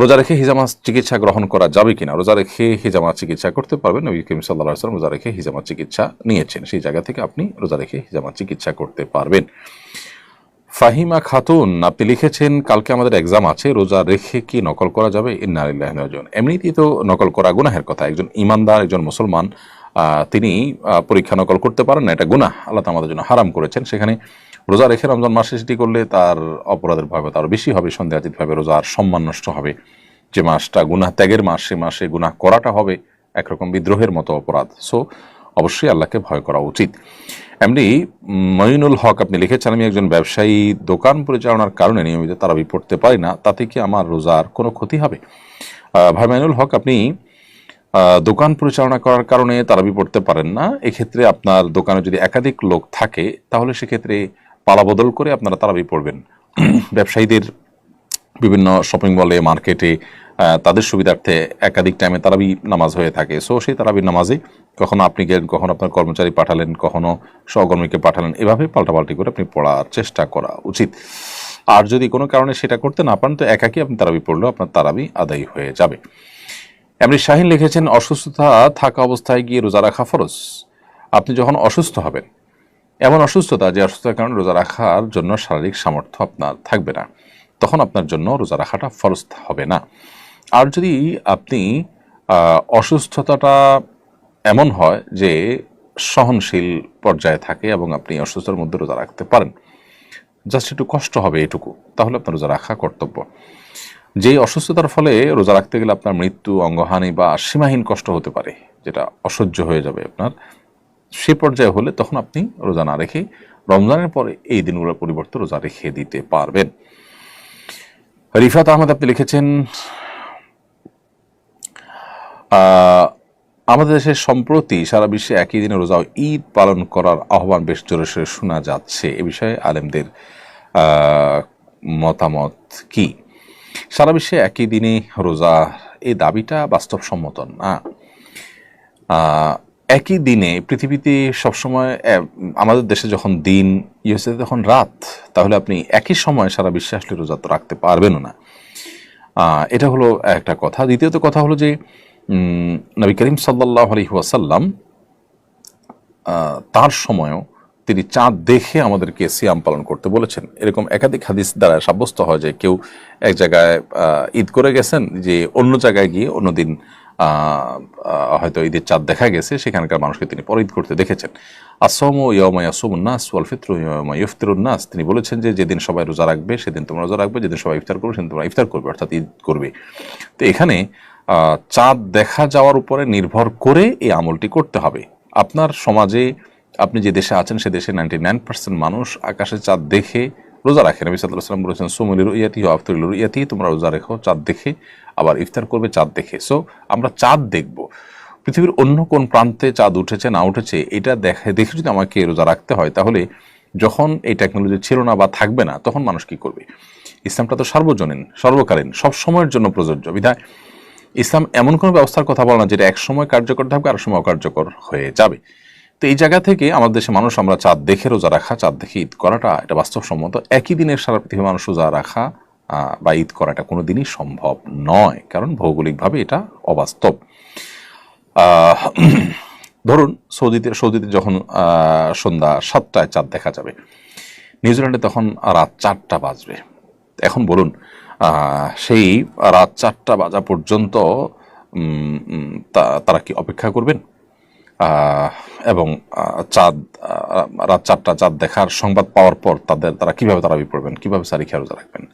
রোজা রেখে হিজামা চিকিৎসা গ্রহণ করা যাবে কিনা? রোজা রেখে হিজামা চিকিৎসা করতে পারবেন নবী করিম সাল্লাহ সাল্লাম রোজা রেখে হিজামা চিকিৎসা নিয়েছেন। সেই জায়গা থেকে আপনি রোজা রেখে হিজামা চিকিৎসা করতে পারবেন। ফাহিমা খাতুন, আপনি লিখেছেন, কালকে আমাদের এক্সাম আছে, রোজা রেখে কি নকল করা যাবে? ইন্নারিল্লাহ এমনিতেই তো নকল করা গুনাহের কথা। একজন ইমানদার, একজন মুসলমান তিনি পরীক্ষা নকল করতে পারেন না, এটা গুনাহ। আল্লাহ আমাদের জন্য হারাম করেছেন। সেখানে রোজা রেখে রমজান মাসে সেটি করলে তার অপরাধের ভয় আরও বেশি হবে সন্দেহাতীতভাবে রোজার সম্মান নষ্ট হবে। যে মাসটা গুনাহ ত্যাগের মাস, সে মাসে গুনাহ করাটা হবে একরকম বিদ্রোহের মতো অপরাধ। সো, অবশ্যই আল্লাহকে ভয় করা উচিত। এমনি, মঈনুল হক আপনি লিখেছেন, আমি একজন ব্যবসায়ী, দোকান পরিচালনার কারণে নিয়মিত তারাবি পড়তে পারি না, তাতে কি আমার রোজার কোনো ক্ষতি হবে? ভাই মাইনুল হক, আপনি দোকান পরিচালনা করার কারণে তারাবি পড়তে পারেন না। এক্ষেত্রে আপনার দোকানে যদি একাধিক লোক থাকে, তাহলে সেক্ষেত্রে পালা বদল করে আপনারা তারাবি পড়বেন। ব্যবসায়ীদের বিভিন্ন শপিং মলে মার্কেটে তাদের সুবিধার্থে একাধিক টাইমে তারাবি নামাজ হয়ে থাকে। সো সেই তারাবির নামাজে কখনো আপনি গেলেন, কখনো আপনার কর্মচারী পাঠালেন, কখনো সহকর্মীকে পাঠালেন, এভাবে পাল্টাপাল্টি করে আপনি পড়ার চেষ্টা করা উচিত। আর যদি কোনো কারণে সেটা করতে না পারেন, তো একাকি আপনি তারাবি পড়লেও আপনার তারাবি আদায় হয়ে যাবে। এমনি শাহিন লিখেছেন, অসুস্থতা থাকা অবস্থায় গিয়ে রোজা রাখা ফরজ। আপনি যখন অসুস্থ হবেন এমন অসুস্থতা যে অসুস্থতার কারণে রোজা রাখার জন্য শারীরিক সামর্থ্য আপনার থাকবে না। তখন আপনার জন্য রোজা রাখাটা ফরজ হবে না। আর যদি আপনি অসুস্থতাটা এমন হয় যে সহনশীল পর্যায়ে থাকে এবং আপনি অসুস্থতার মধ্যে রোজা রাখতে পারেন, জাস্ট একটু কষ্ট হবে এটুকু, তাহলে আপনার রোজা রাখা কর্তব্য। যেই অসুস্থতার ফলে রোজা রাখতে গেলে আপনার মৃত্যু, অঙ্গহানি বা সীমাহীন কষ্ট হতে পারে, যেটা অসহ্য হয়ে যাবে আপনার। সে পর্যায়ে হলে তখন আপনি রোজা না রেখে রমজানের পরে এই দিনগুলোর পরিবর্তে রোজা রেখে দিতে পারবেন। রিফাত আহমদ, আপনি লিখেছেন আমাদের দেশে সম্প্রতি সারা বিশ্বে একই দিনে রোজা ঈদ পালন করার আহ্বান বেশ জোরে সোরে শোনা যাচ্ছে। এ বিষয়ে আলেমদের মতামত কি? সারা বিশ্বে একই দিনে রোজা এই দাবিটা বাস্তবসম্মত না। একই দিনে পৃথিবীতে সবসময় আমাদের দেশে যখন দিন ইউএসএ তখন রাত তাহলে আপনি একই সময় সারা বিশ্বে আসলে রোজা রাখতে পারবেন না। এটা হলো একটা কথা। দ্বিতীয়ত কথা হলো যে নবী করিম সাল্লাহ আলহি ওয়াসাল্লাম আহ, তার সময়ও তিনি চাঁদ দেখে আমাদেরকে সিয়াম পালন করতে বলেছেন। এরকম একাধিক হাদিস দ্বারা সাব্যস্ত হয় যে কেউ এক জায়গায় ঈদ করে গেছেন যে অন্য জায়গায় গিয়ে অন্যদিন হয়তো ঈদের চাঁদ দেখা গেছে, সেখানকার মানুষকে তিনি পরে ঈদ করতে দেখেছেন। আসম ও ইয়মা ইয়াসুমুন্নাস ওয়াল ফিত্র ইয়মা ইফতিরুন্নাস তিনি বলেছেন যে যেদিন সবাই রোজা রাখবে, সেদিন তোমরা রোজা রাখবে, যেদিন সবাই ইফতার করবে, সেদিন তোমরা ইফতার করবে, অর্থাৎ ঈদ করবে। তো এখানে চাঁদ দেখা যাওয়ার উপরে নির্ভর করে এই আমলটি করতে হবে। আপনার সমাজে আপনি যে দেশে আছেন, সে দেশে নাইনটি নাইন পার্সেন্ট মানুষ আকাশে চাঁদ দেখে রোজা রাখে। নবী সাল্লাহ সাল্লাম বলেছেন সুমলির ইয়াতি আফতরিল ইয়াতি তোমরা রোজা রেখো, চাঁদ দেখে, আবার ইফতার করবে চাঁদ দেখে। সো আমরা চাঁদ দেখব। পৃথিবীর অন্য কোন প্রান্তে চাঁদ উঠেছে, না উঠেছে, এটা দেখে দেখে যদি আমাকে রোজা রাখতে হয়, তাহলে যখন এই টেকনোলজি ছিল না বা থাকবে না, তখন মানুষ কি করবে? ইসলামটা তো সার্বজনীন, সর্বকালীন, সব সময়ের জন্য প্রযোজ্য। বিধায়, ইসলাম এমন কোনো ব্যবস্থার কথা বলে না, যেটা এক সময় কার্যকর থাকবে আর সময় অকার্যকর হয়ে যাবে। তো এই জায়গা থেকে আমাদের দেশে মানুষ আমরা চাঁদ দেখে রোজা রাখা, চাঁদ দেখে ঈদ করাটা এটা বাস্তবসম্মত। একই দিনের সারা পৃথিবীর মানুষ রোজা রাখা বা ঈদ করাটা কোনো দিনই সম্ভব নয়, কারণ ভৌগোলিকভাবে এটা অবাস্তব। ধরুন সৌদিতে সৌদিতে যখন সন্ধ্যা সাতটায় চাঁদ দেখা যাবে, নিউজিল্যান্ডে তখন রাত চারটা বাজবে। এখন বলুন সেই রাত চারটা বাজা পর্যন্ত তারা কি অপেক্ষা করবেন? এবং চাঁদ রাত চারটা চাঁদ দেখার সংবাদ পাওয়ার পর তাদের, তারা কীভাবে তারা পড়বেন কীভাবে সারি খেয়াল রাখবেন?